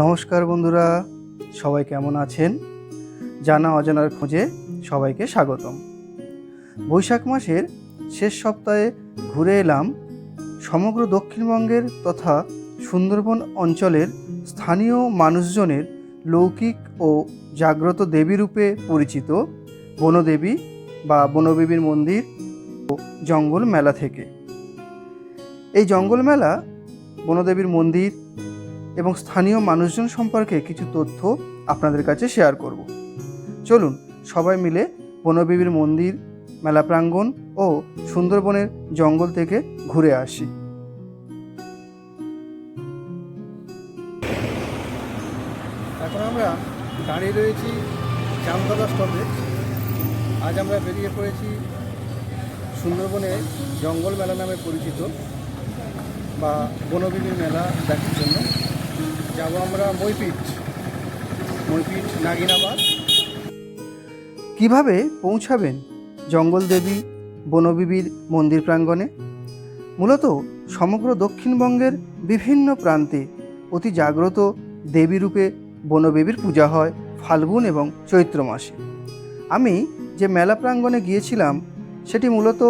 নমস্কার বন্ধুরা, সবাই কেমন আছেন? জানা অজানার খোঁজে সবাইকে স্বাগতম। বৈশাখ মাসের শেষ সপ্তাহে ঘুরে এলাম সমগ্র দক্ষিণবঙ্গের তথা সুন্দরবন অঞ্চলের স্থানীয় মানুষজনের লৌকিক ও জাগ্রত দেবী রূপে পরিচিত বনদেবী বা বনদেবীর মন্দির ও জঙ্গল মেলা থেকে। এই জঙ্গল মেলা বনদেবীর মন্দির এবং স্থানীয় মানুষজন সম্পর্কে কিছু তথ্য আপনাদের কাছে শেয়ার করব। চলুন, সবাই মিলে বনবিবির মন্দির, মেলা প্রাঙ্গণ ও সুন্দরবনের জঙ্গল থেকে ঘুরে আসি। এখন আমরা দাঁড়িয়ে রয়েছি জামতলা স্টপেজ আজ আমরা বেরিয়ে পড়েছি সুন্দরবনে জঙ্গল মেলা নামে পরিচিত বা বনবিবির মেলা দেখার জন্য। যাব আমরা মইপিঠ মইপিঠ নাগিনাবাদ। কীভাবে পৌঁছাবেন জঙ্গল দেবী বনবিবির মন্দির প্রাঙ্গণে? মূলত সমগ্র দক্ষিণবঙ্গের বিভিন্ন প্রান্তে অতি জাগ্রত দেবী রূপে বনবেবীর পূজা হয় ফাল্গুন এবং চৈত্র মাসে। আমি যে মেলা প্রাঙ্গণে গিয়েছিলাম, সেটি মূলত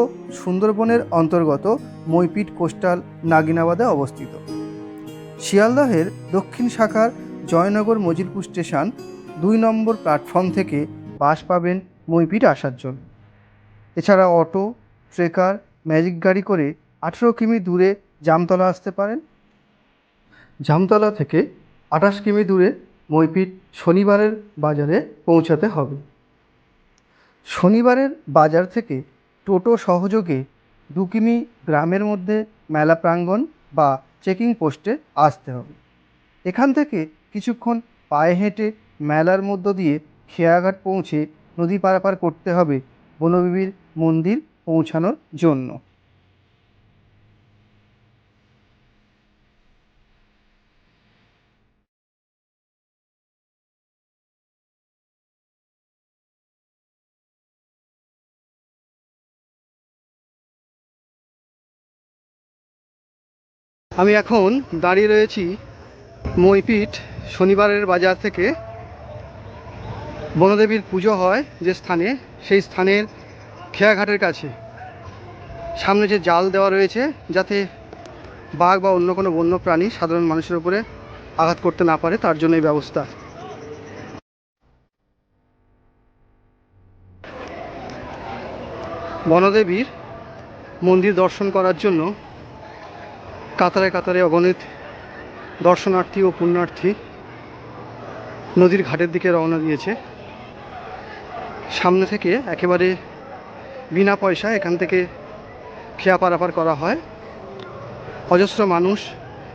সুন্দরবনের অন্তর্গত মইপিট কোস্টাল নাগিনাবাদে অবস্থিত। শিয়ালদহের দক্ষিণ শাখার জয়নগর মজিরপুর স্টেশন দুই নম্বর প্ল্যাটফর্ম থেকে বাস পাবেন মইপিট আসার জন্য এছাড়া অটো, ট্রেকার, ম্যাজিক গাড়ি করে আঠেরো কিমি দূরে জামতলা আসতে পারেন। জামতলা থেকে আঠাশ কিমি দূরে মইপিট শনিবারের বাজারে পৌঁছাতে হবে। শনিবারের বাজার থেকে টোটো সহযোগে দু কিমি গ্রামের মধ্যে মেলা প্রাঙ্গণ বা চেকিং পোস্টে আসতে হবে। এখান থেকে কিছুক্ষণ পায়ে হেঁটে মেলার মধ্য দিয়ে খেয়াঘাট পৌঁছে নদী পারাপার করতে হবে বনবিবির মন্দির পৌঁছানোর জন্য। আমি এখন দাঁড়িয়ে রয়েছি মইপিঠ শনিবারের বাজার থেকে। বনদেবীর পুজো হয় যে স্থানে, সেই স্থানের খেয়াঘাটের কাছে। সামনে যে জাল দেওয়া রয়েছে, যাতে বাঘ বা অন্য কোনো বন্য প্রাণী সাধারণ মানুষের উপরে আঘাত করতে না পারে, তার জন্য এই ব্যবস্থা। বনদেবীর মন্দির দর্শন করার জন্য কাতারে কাতারে অগণিত দর্শনার্থী ও পুণ্যার্থী নদীর ঘাটের দিকে রওনা দিয়েছে। সামনে থেকে একেবারে বিনা পয়সা এখান থেকে খেয়া পারাপার করা হয়। অজস্র মানুষ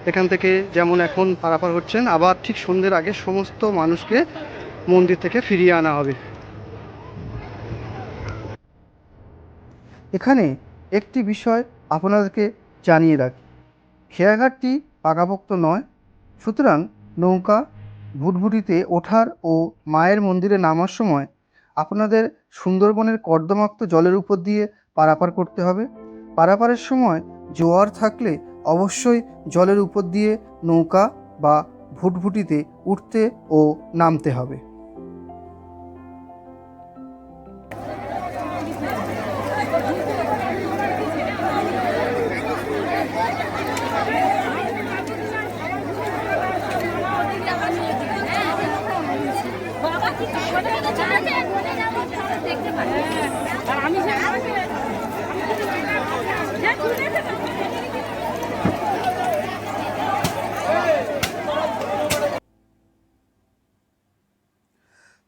এখান থেকে যেমন এখন পারাপার হচ্ছেন, আবার ঠিক সন্ধ্যের আগে সমস্ত মানুষকে মন্দির থেকে ফিরিয়ে আনা হবে। এখানে একটি বিষয় আপনাদেরকে জানিয়ে রাখি। খেয়াঘাটটি পাকাপোক্ত নয়। সুতরাং নৌকা ভুটভুটিতে ওঠার ও মায়ের মন্দিরে নামার সময় আপনাদের সুন্দরবনের কর্দমাক্ত জলের উপর দিয়ে পারাপার করতে হবে। পারাপারের সময় জোয়ার থাকলে অবশ্যই জলের উপর দিয়ে নৌকা বা ভুটভুটিতে উঠতে ও নামতে হবে।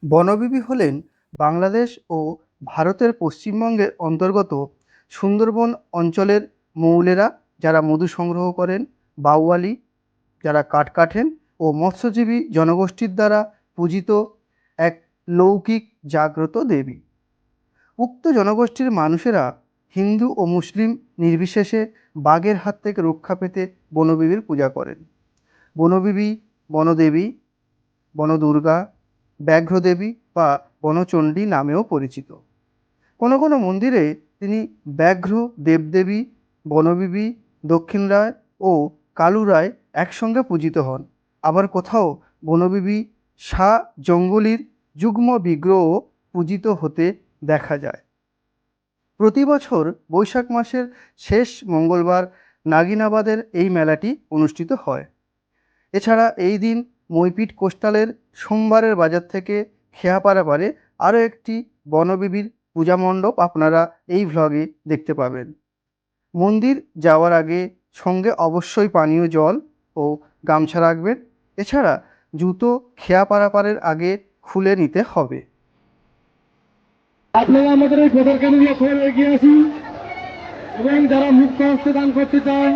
বনবিবি হলেন বাংলাদেশ ও ভারতের পশ্চিমবঙ্গের অন্তর্গত সুন্দরবন অঞ্চলের মৌলেরা যারা মধু সংগ্রহ করেন, বাউয়ালি যারা কাঠ কাটেন ও মৎস্যজীবী জনগোষ্ঠীর দ্বারা পূজিত এক লৌকিক জাগ্রত দেবী। উক্ত জনগোষ্ঠীর মানুষেরা হিন্দু ও মুসলিম নির্বিশেষে বাঘের হাত থেকে রক্ষা পেতে বনবিবির পূজা করেন। বনবিবি, বনদেবী, বনদুর্গা ব্যাঘ্রদেবী বা বনচণ্ডী নামেও পরিচিত। কোনো কোনো মন্দিরে তিনি ব্যাঘ্র, দেবদেবী, বনবিবি, দক্ষিণ রায় ও কালু রায় একসঙ্গে পূজিত হন। আবার কোথাও বনবিবি, শাহ জঙ্গলির যুগ্ম বিগ্রহ পূজিত হতে দেখা যায়। প্রতি বছর বৈশাখ মাসের শেষ মঙ্গলবার নাগিনাবাদের এই মেলাটি অনুষ্ঠিত হয়। এছাড়া এই দিন মইপিট কোস্টালের সোমবারের বাজার থেকে খেয়াপাড়া পারে আরও একটি বনবিবির পূজা মণ্ডপ আপনারা এই ভ্লগে দেখতে পাবেন। মন্দির যাওয়ার আগে সঙ্গে অবশ্যই পানীয় জল ও গামছা রাখবেন। এছাড়া জুতো খেয়া পারাপারের আগে খুলে নিতে হবে। আপনারা আমাদের এই ভোটার কেন্দ্র লক্ষ্য এগিয়ে আসুন এবং যারা মুক্ত হস্তে দান করতে চান,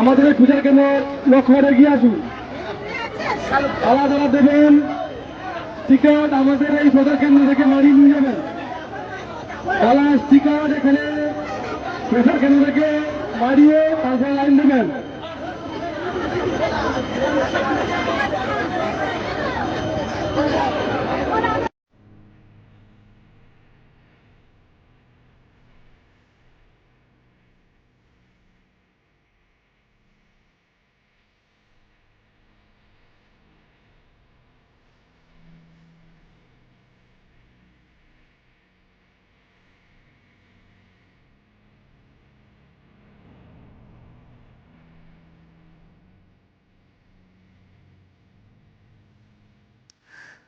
আমাদের এই পূজার কেন্দ্র লক্ষ্য এগিয়ে আসুন। তারা যারা দেবেন। টিকিট আমাদের এই ভোটার কেন্দ্র থেকে মারিয়ে নিয়ে যাবেন। তারা টিকিট এখানে ভোটার কেন্দ্র থেকে মারিয়ে তারপরে লাইন দেবেন।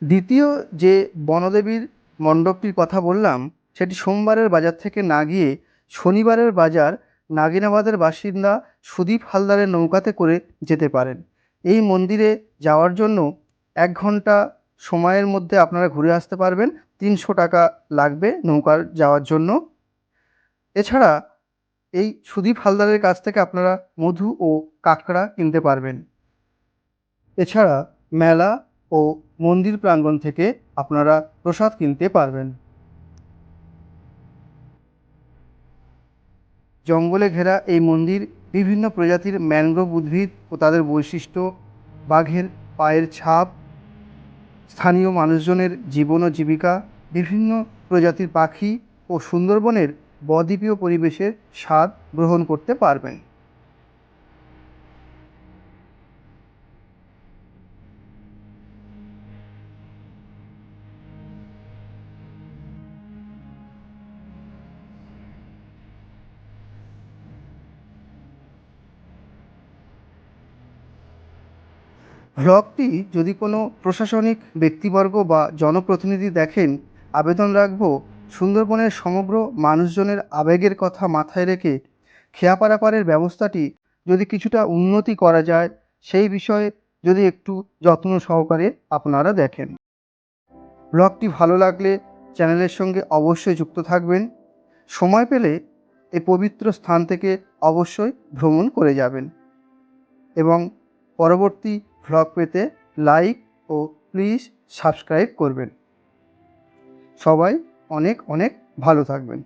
দ্বিতীয় যে বনদেবীর মণ্ডপটির কথা বললাম, সেটি সোমবারের বাজার থেকে না গিয়ে শনিবারের বাজার নাগিনাবাদের বাসিন্দা সুদীপ হালদারের নৌকাতে করে যেতে পারেন। এই মন্দিরে যাওয়ার জন্য এক ঘণ্টা সময়ের মধ্যে আপনারা ঘুরে আসতে পারবেন। তিনশো টাকা লাগবে নৌকার যাওয়ার জন্য। এছাড়া এই সুদীপ হালদারের কাছ থেকে আপনারা মধু ও কাঁকড়া কিনতে পারবেন। এছাড়া মেলা ও মন্দির প্রাঙ্গণ থেকে আপনারা প্রসাদ কিনতে পারবেন। জঙ্গলে ঘেরা এই মন্দির বিভিন্ন প্রজাতির ম্যানগ্রোভ উদ্ভিদ ও তাদের বৈশিষ্ট্য, বাঘের পায়ের ছাপ, স্থানীয় মানুষজনের জীবন ও জীবিকা, বিভিন্ন প্রজাতির পাখি ও সুন্দরবনের বদ্বীপীয় পরিবেশের স্বাদ গ্রহণ করতে পারবেন। ভ্লগটি যদি কোনো প্রশাসনিক ব্যক্তিবর্গ বা জনপ্রতিনিধি দেখেন, আবেদন রাখব। সুন্দরবনের সমগ্র মানুষজনের আবেগের কথা মাথায় রেখে খেয়াপারাপারের ব্যবস্থাটি যদি কিছুটা উন্নতি করা যায়, সেই বিষয়ে যদি একটু যত্ন সহকারে আপনারা দেখেন। ব্লগটি ভালো লাগলে চ্যানেলের সঙ্গে অবশ্যই যুক্ত থাকবেন। সময় পেলে এই পবিত্র স্থান থেকে অবশ্যই ভ্রমণ করে যাবেন। এবং পরবর্তী ভ্লগ পেতে লাইক ও প্লিজ সাবস্ক্রাইব করবেন। সবাই অনেক অনেক ভালো থাকবেন।